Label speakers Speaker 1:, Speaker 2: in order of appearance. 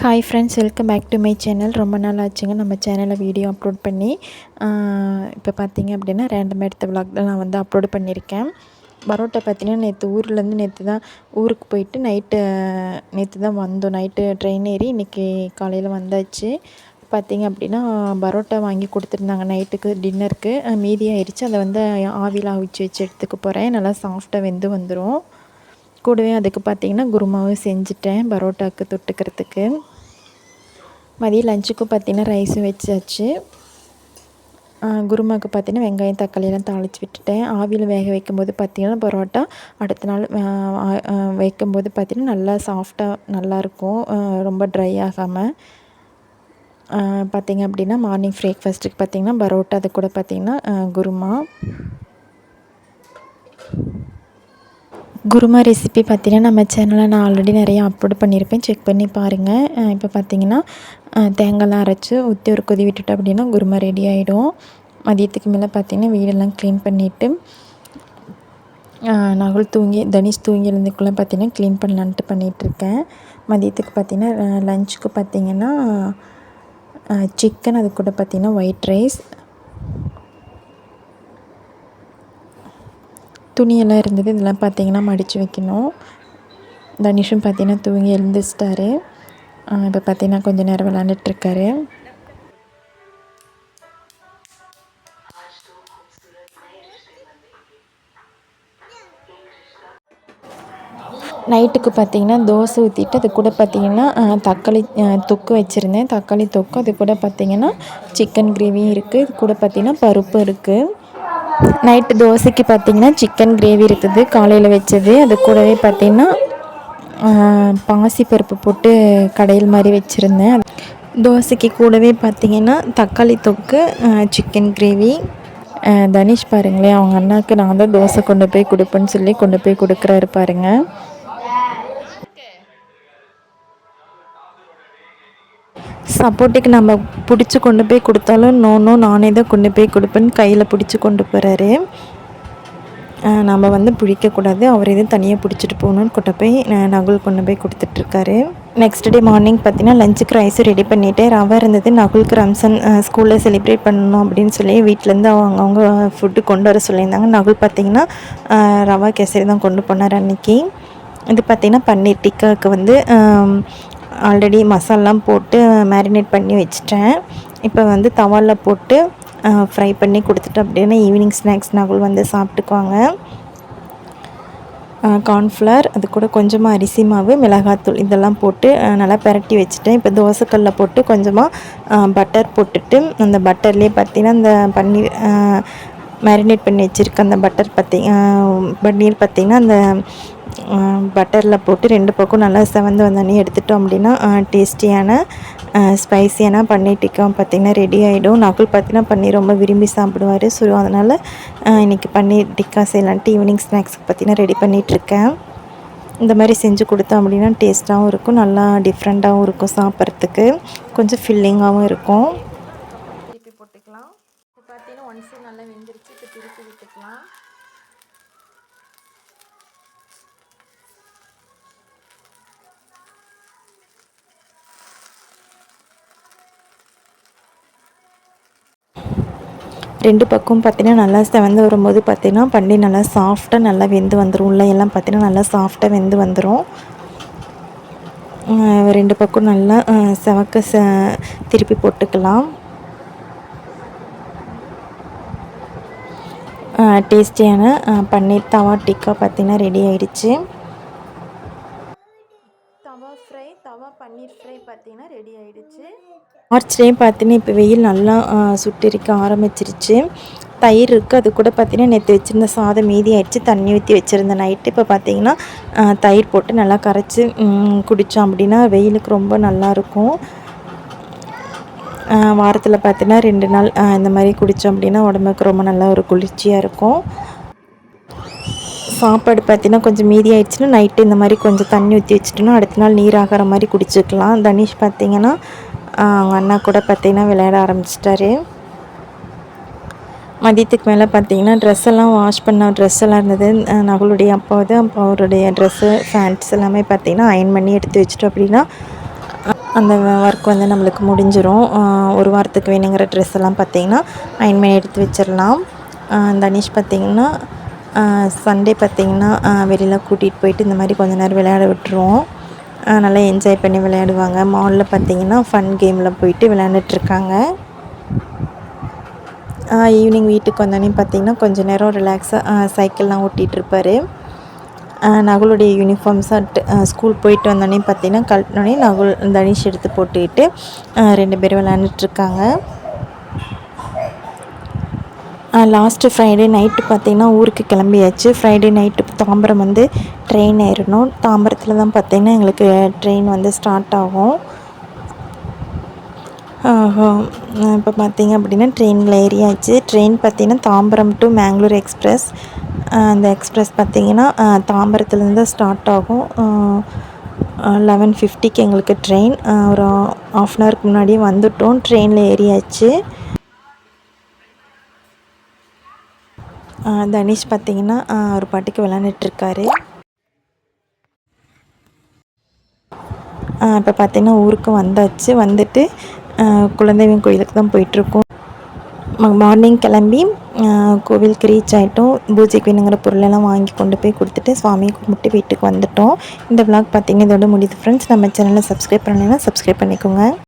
Speaker 1: Hi friends welcome back to my channel ரொம்ப நாள் ஆச்சுங்க நம்ம சேனலில் வீடியோ அப்லோட் பண்ணி. இப்போ பார்த்தீங்க அப்படின்னா ரேண்டம் எடுத்த விளாக் தான் நான் வந்து அப்லோட் பண்ணியிருக்கேன் பரோட்டா பார்த்தீங்கன்னா நேற்று ஊர்லேருந்து நேற்று தான் ஊருக்கு போயிட்டு நைட்டு நேற்று தான் வந்தோம். நைட்டு ட்ரெயின் ஏறி இன்றைக்கி காலையில் வந்தாச்சு. பார்த்தீங்க அப்படின்னா பரோட்டா வாங்கி கொடுத்துருந்தாங்க. நைட்டுக்கு டின்னருக்கு மீதி ஆயிடுச்சு அதை வந்து ஆவியில் அவிச்சு வச்சு எடுத்துக்க போகிறேன் நல்லா சாஃப்டாக வெந்து வந்துடும் கூடவே அதுக்கு பார்த்தீங்கன்னா குருமாவும் செஞ்சுட்டேன் பரோட்டாவுக்கு தொட்டுக்கிறதுக்கு. மதியம் லஞ்சுக்கும் பார்த்திங்கன்னா ரைஸும் வச்சாச்சு. குருமாவுக்கு பார்த்தீங்கன்னா வெங்காயம் தக்காளியெல்லாம் தாளித்து விட்டுட்டேன். ஆவியில் வேக வைக்கும்போது பார்த்திங்கன்னா பரோட்டா அடுத்த நாள் வைக்கும்போது பார்த்திங்கன்னா நல்லா சாஃப்டாக நல்லாயிருக்கும் ரொம்ப ட்ரை ஆகாமல் பார்த்திங்க அப்படின்னா மார்னிங் பிரேக்ஃபாஸ்ட்டுக்கு பார்த்திங்கன்னா பரோட்டா அது கூட பார்த்திங்கன்னா குருமா. குருமா ரெசிபி பார்த்தீங்கன்னா நம்ம சேனலில் நான் ஆல்ரெடி நிறையா அப்லோட் பண்ணியிருப்பேன். செக் பண்ணி பாருங்கள் இப்போ பார்த்தீங்கன்னா தேங்காய்லாம் அரைச்சி ஊற்றி ஒரு கொதி விட்டுட்டு அப்படின்னா குருமா ரெடி ஆகிடும் மதியத்துக்கு மேலே பார்த்திங்கன்னா வீடெல்லாம் க்ளீன் பண்ணிவிட்டு நகுல் தூங்கி தனிஷ் தூங்கி எழுந்துக்குள்ளே பார்த்திங்கன்னா க்ளீன் பண்ணலான்ட்டு பண்ணிகிட்ருக்கேன் மதியத்துக்கு பார்த்திங்கன்னா லஞ்சுக்கு பார்த்திங்கன்னா சிக்கன் அது கூட பார்த்திங்கன்னா ஒயிட் ரைஸ் துணியெல்லாம் இருந்தது. இதெல்லாம் பார்த்தீங்கன்னா மடித்து வைக்கணும். தனிஷும் பார்த்தீங்கன்னா தூங்கி எழுந்திரிச்சிட்டாரு. இப்போ பார்த்தீங்கன்னா கொஞ்சம் நேரம் விளாண்டுட்ருக்காரு நைட்டுக்கு பார்த்தீங்கன்னா தோசை ஊற்றிட்டு அது கூட பார்த்திங்கன்னா தக்காளி தொக்கு வச்சுருந்தேன். தக்காளி தொக்கு அது கூட பார்த்திங்கன்னா சிக்கன் கிரேவியும் இருக்குது இது கூட பார்த்திங்கன்னா பருப்பு இருக்குது நைட்டு தோசைக்கு பார்த்திங்கன்னா சிக்கன் கிரேவி இருக்குது. காலையில் வச்சது. அது கூடவே பார்த்திங்கன்னா பாசிப்பருப்பு போட்டு கடையில் மாதிரி வச்சுருந்தேன். தோசைக்கு கூடவே பார்த்திங்கன்னா தக்காளி தொக்கு சிக்கன் கிரேவி. தனிஷ் பாருங்களேன் அவங்க அண்ணாவுக்கு நான் தான் தோசை கொண்டு போய் கொடுப்பேன்னு சொல்லி கொண்டு போய் கொடுக்குறாரு பாருங்கள் சப்போர்ட்டுக்கு நம்ம பிடிச்சி கொண்டு போய் கொடுத்தாலும் நோ நானே தான் கொண்டு போய் கொடுப்பேன்னு கையில் பிடிச்சி கொண்டு போகிறாரு நம்ம வந்து பிடிக்கக்கூடாது. அவர் எதுவும் தனியாக பிடிச்சிட்டு போகணுன்னு கொண்டு போய் நகுல் கொண்டு போய் கொடுத்துட்ருக்காரு. நெக்ஸ்ட் டே மார்னிங் பார்த்தீங்கன்னா லஞ்சுக்கு ரைஸும் ரெடி பண்ணிவிட்டு ரவை இருந்தது நகுலுக்கு ரம்சன் ஸ்கூலில் செலிப்ரேட் பண்ணணும் அப்படின்னு சொல்லி வீட்டிலேருந்து அவங்க அவங்க ஃபுட்டு கொண்டு வர சொல்லியிருந்தாங்க. நகுல் பார்த்திங்கன்னா ரவா கேசரி தான் கொண்டு போனார் அன்றைக்கி இது பார்த்திங்கன்னா பன்னீர் டிக்காவுக்கு வந்து ஆல்ரெடி மசாலாம் போட்டு மேரினேட் பண்ணி வச்சிட்டேன். இப்போ வந்து தவாலில் போட்டு ஃப்ரை பண்ணி கொடுத்துட்டு அப்படின்னா ஈவினிங் ஸ்நாக்ஸ் நகுல் வந்து சாப்பிட்டுக்குவாங்க. கார்ன்ஃப்ளவர் அது கூட கொஞ்சமாக அரிசி மாவு மிளகாத்தூள் இதெல்லாம் போட்டு நல்லா பரட்டி வச்சுட்டேன். இப்போ தோசைக்கல்லில் போட்டு கொஞ்சமாக பட்டர் போட்டுட்டு அந்த பட்டர்லேயே பார்த்திங்கன்னா அந்த பன்னீர் மேரினேட் பண்ணி வச்சுருக்க அந்த பட்டர் பார்த்தி பன்னீர் பார்த்திங்கன்னா அந்த பட்டரில் போட்டு ரெண்டு பக்கம் நல்லா செவந்து வந்தோடனே எடுத்துட்டோம் அப்படின்னா டேஸ்டியான ஸ்பைசியான பன்னீர் டிக்கா பார்த்திங்கன்னா ரெடி ஆகிடும் நகுல் பார்த்திங்கன்னா பன்னீர் ரொம்ப விரும்பி சாப்பிடுவார். ஸோ அதனால் இன்றைக்கி பன்னீர் டிக்கா செய்யலான்ட்டு ஈவினிங் ஸ்நாக்ஸுக்கு பார்த்திங்கன்னா ரெடி பண்ணிகிட்ருக்கேன் இந்த மாதிரி செஞ்சு கொடுத்தோம் அப்படின்னா டேஸ்ட்டாகவும் இருக்கும். நல்லா டிஃப்ரெண்ட்டாகவும் இருக்கும் சாப்பிட்றதுக்கு. கொஞ்சம் ஃபில்லிங்காகவும் இருக்கும். ரெண்டு பக்கம் பார்த்தீங்கன்னா நல்லா செவந்து வரும்போது பார்த்தீங்கன்னா பன்னீர் நல்லா சாஃப்டாக நல்லா வெந்து வந்துடும் உள்ள எல்லாம் பார்த்தீங்கன்னா நல்லா சாஃப்டாக வெந்து வந்துடும் ரெண்டு பக்கம் நல்லா செவக்க ச திருப்பி போட்டுக்கலாம். டேஸ்டியான பன்னீர் தவா டிக்கா பார்த்திங்கன்னா ரெடி ஆயிடுச்சு தவா ஃப்ரை தவா பன்னீர் ஃப்ரை பார்த்திங்கன்னா ரெடி ஆயிடுச்சு மார்ச்லேயும் பார்த்தீங்கன்னா இப்போ வெயில் நல்லா சுட்டிருக்க ஆரம்பிச்சிருச்சு. தயிர் இருக்குது அது கூட பார்த்திங்கன்னா நேற்று வச்சுருந்த சாதம் மீதி ஆயிடுச்சு. தண்ணி ஊற்றி வச்சுருந்த நைட்டு இப்போ பார்த்திங்கன்னா தயிர் போட்டு நல்லா கரைச்சி குடித்தோம் அப்படின்னா வெயிலுக்கு ரொம்ப நல்லாயிருக்கும் வாரத்தில் பார்த்தீங்கன்னா ரெண்டு நாள் இந்த மாதிரி குடித்தோம் அப்படின்னா உடம்புக்கு ரொம்ப நல்லா ஒரு குளிர்ச்சியாக இருக்கும். சாப்பாடு பார்த்திங்கன்னா கொஞ்சம் மீதி ஆயிடுச்சுன்னா நைட்டு இந்த மாதிரி கொஞ்சம் தண்ணி ஊற்றி வச்சுட்டோன்னா அடுத்த நாள் நீர் ஆகிற மாதிரி குடிச்சிக்கலாம். தனிஷ் பார்த்திங்கன்னா அவங்க அண்ணா கூட பார்த்திங்கன்னா விளையாட ஆரம்பிச்சிட்டாரு. மதியத்துக்கு மேலே பார்த்தீங்கன்னா ட்ரெஸ் எல்லாம் வாஷ் பண்ண ட்ரெஸ் எல்லாம் இருந்தது. நகலுடைய அப்பாவது அப்போ அவருடைய ட்ரெஸ்ஸு ஃபேண்ட்ஸ் எல்லாமே பார்த்தீங்கன்னா அயன் பண்ணி எடுத்து வச்சிட்டோம் அப்படின்னா அந்த ஒர்க் வந்து நம்மளுக்கு முடிஞ்சிடும் ஒரு வாரத்துக்கு வேணுங்கிற ட்ரெஸ் எல்லாம் பார்த்திங்கன்னா அயன் பண்ணி எடுத்து வச்சிடலாம். தனிஷ் பார்த்திங்கன்னா சண்டே பார்த்திங்கன்னா வெளியில் கூட்டிகிட்டு போயிட்டு இந்த மாதிரி கொஞ்ச நேரம் விளையாட விட்டுருவோம். நல்லா என்ஜாய் பண்ணி விளையாடுவாங்க. மாலில் பார்த்திங்கன்னா ஃபன் கேமில் போயிட்டு விளையாண்டுட்ருக்காங்க. ஈவினிங் வீட்டுக்கு வந்தோடனே பார்த்திங்கன்னா கொஞ்ச நேரம் ரிலாக்ஸாக சைக்கிள்லாம் ஓட்டிகிட்டு இருப்பார் நகுலுடைய யூனிஃபார்ம் ஸ்கூல் போயிட்டு வந்தோடனே பார்த்தீங்கன்னா கழட்டினோடனே நகுல் தனிஷ் எடுத்து போட்டுக்கிட்டு ரெண்டு பேரும் விளையாண்டுட்ருக்காங்க. லாஸ்ட்டு ஃப்ரைடே நைட்டு பார்த்தீங்கன்னா ஊருக்கு கிளம்பியாச்சு. ஃப்ரைடே நைட்டு தாம்பரம் வந்து ட்ரெயின் ஏறணும். தாம்பரத்தில் தான் பார்த்தீங்கன்னா எங்களுக்கு ட்ரெயின் வந்து ஸ்டார்ட் ஆகும். இப்போ பார்த்தீங்க அப்படின்னா ட்ரெயினில் ஏறியாச்சு. ட்ரெயின் பார்த்திங்கன்னா தாம்பரம் டு மேங்களூர் எக்ஸ்ப்ரெஸ் அந்த எக்ஸ்ப்ரெஸ் பார்த்திங்கன்னா தாம்பரத்துலேருந்து தான் ஸ்டார்ட் ஆகும். லெவன் ஃபிஃப்டிக்கு எங்களுக்கு ட்ரெயின் ஒரு ஆஃப் அன் ஹவருக்கு முன்னாடியே வந்துட்டோம். ட்ரெயினில் ஏறியாச்சு. தனிஷ் பார்த்தீங்கன்னா ஒரு பாட்டுக்கு விளாண்டுட்ருக்காரு இப்போ பார்த்தீங்கன்னா ஊருக்கு வந்தாச்சு. வந்துட்டு குழந்தைவன் கோயிலுக்கு தான் போயிட்டுருக்கோம். மார்னிங் கிளம்பி கோவிலுக்கு ரீச் ஆகிட்டோம் பூஜைக்கு வேணுங்கிற பொருளெல்லாம் வாங்கி கொண்டு போய் கொடுத்துட்டு சுவாமியை கும்பிட்டு வீட்டுக்கு வந்துட்டோம். இந்த விளாக் பார்த்தீங்கன்னா இதோட முடியுது. ஃப்ரெண்ட்ஸ் நம்ம சேனலை சப்ஸ்கிரைப் பண்ணலைன்னா சப்ஸ்கிரைப் பண்ணிக்கோங்க.